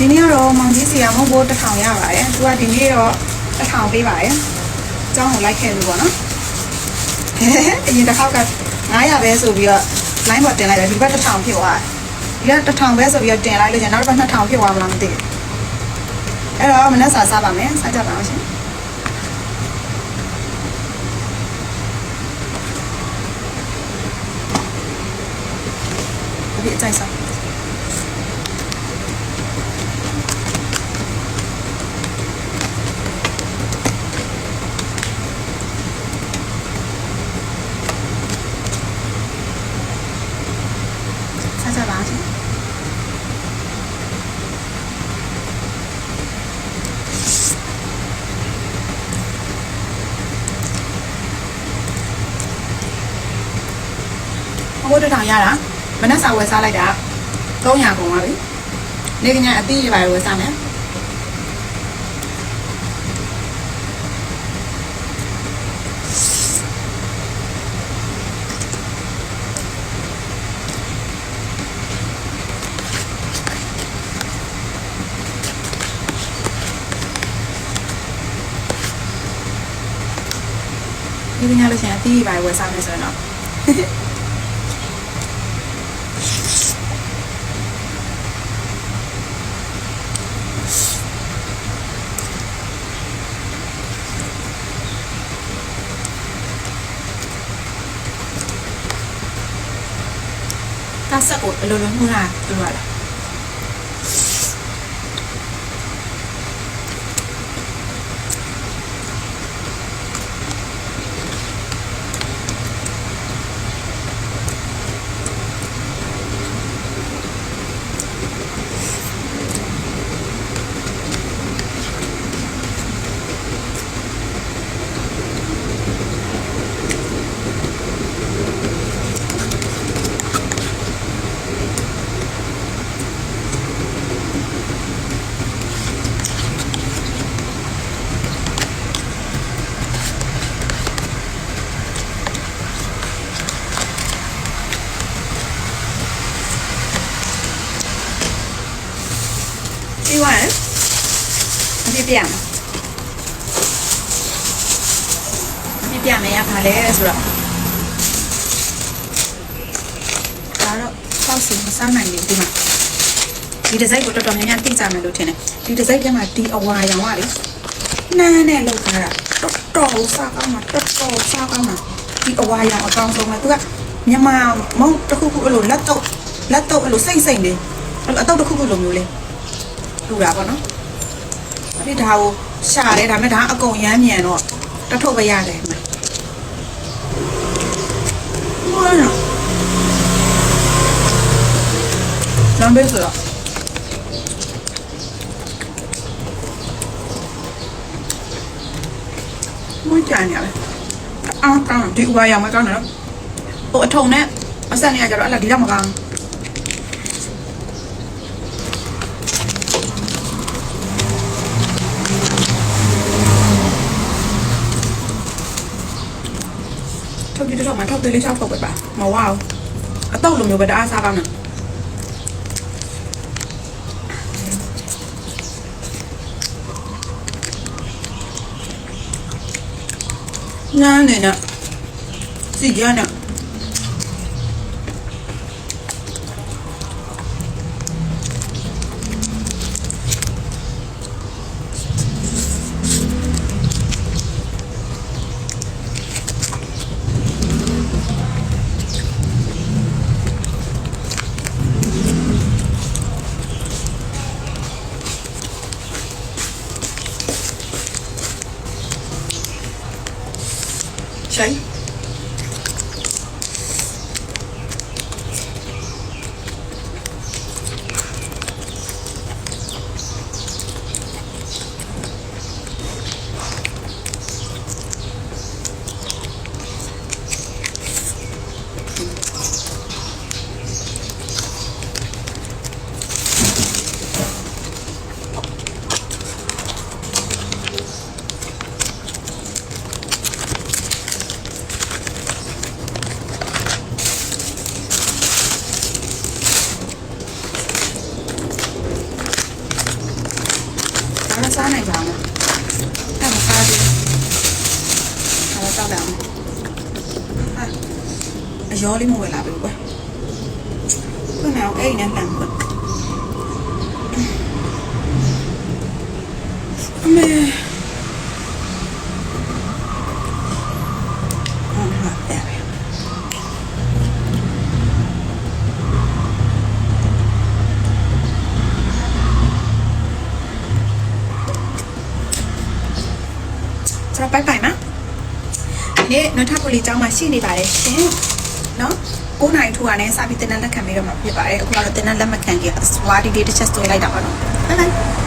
ဒီနေ့ကတော့မောင်ကြီးစီကမဟုတ်ဘူးတစ်ထောင်ရပါတယ်သူကဒီနေ့တော့တစ်ထောင်ပေးပါတယ်အကြောင်းကိုလိုက်ခဲ့လို့ပေါ့နော်အရင်တစ်ခေါက်က900ပဲဆိုပြီးတော့ line ပေါ်တင်လိုက်တယ်ဒီဘက်တစ်ထောင်ဖြစ်သွားတယ်ဒီကတစ်ထောင်ပဲဆိုပြီးတော့တင်လိုက်လို့ကျန်နောက်တစ်ဘက်နှစ်ထောင်ဖြစ်သွားမလားမသိဘူးအဲ့တော့မနက်စာစားပါမယ်စားကြပါအောင်ရှင်ဒီအကြိုက်စား ဘိုးတစ်ထောင်ရတာမနက်စာဝယ်စားလိုက်တာ300ကုန်ပါပြီနေကညာအသီးတွေပါဝယ်စားမယ်နေကညာလို့ရှိရင်အသီးတွေပါဝယ်စားမယ်ဆိုရင်တော့ တာဆက်ကိုအလိုလိုမှုတာတူရလား ပြည့်ပြရမယ်အပြည့်ပြမယ်ရပါလေဆိုတော့ဒါတော့ပေါ့စီမစမ်းနိုင်ဘူးဒီမှာဒီဒီဇိုင်းကိုတော်တော်များများသိကြမယ်လို့ထင်တယ်ဒီဒီဇိုင်းထဲမှာဒီအဝါရောင်ကလေနန်းနဲ့လောက်ထားတာတော်တော်စားကောင်းမှာတော်တော်စားကောင်းမှာဒီအဝါရောင်အကောင်းဆုံးပဲသူကမြန်မာမုံတစ်ခုခုအဲ့လိုလက်တော့လက်တော့အဲ့လိုစိမ့်စိမ့်လေးအဲ့လိုအတော့တစ်ခုခုလိုမျိုးလေးလူတာပေါ့နော် အဲ့ဒီဒါကိုရှာတယ်ဒါပေမဲ့ဒါအကုန်ရမ်းမြန်တော့တထုတ်ပဲရတယ်မှာဟောနော်လမ်းဘေးဆိုတော့မွေးကြနေရပဲအော်ကောင်းဒီဥပါရောင်မကောင်းတော့ဟိုအထုံနဲ့အဆက်နေရကြတော့အဲ့လာဒီတော့မကောင်းထု တ်ကြည့်တော့မှထုတ်သေးလေးချောက်ထုတ်ပဲပါမဝအောင်အတော့လိုမျိုးပဲတအားစားကောင်းတယ်နားနေ နဲ့ အဲ့တော့တောက်တယ်အောင်ဟာအရောလေးမဝယ်လာဘူးကွယ်ခုနကအဲ့နဲ့လမ်းကွယ်အမေဟာတဲ့ ကျွန်တော်ပိုက်ပိုင်နော်ဒီ နေ့နွတ်ထပိုလီကျောင်းမှာရှိနေပါတယ်ရှင်နော်9နိုင်ထူကနေစပြီးတင်တဲ့လက်ခံပြီးတော့မှာဖြစ်ပါတယ်အခုကတော့တင်တဲ့လက်မခံခင်အစဝါဒီလေးတစ်ချက်ဆွဲလိုက်တာပါနော်ဘိုင်ဘိုင်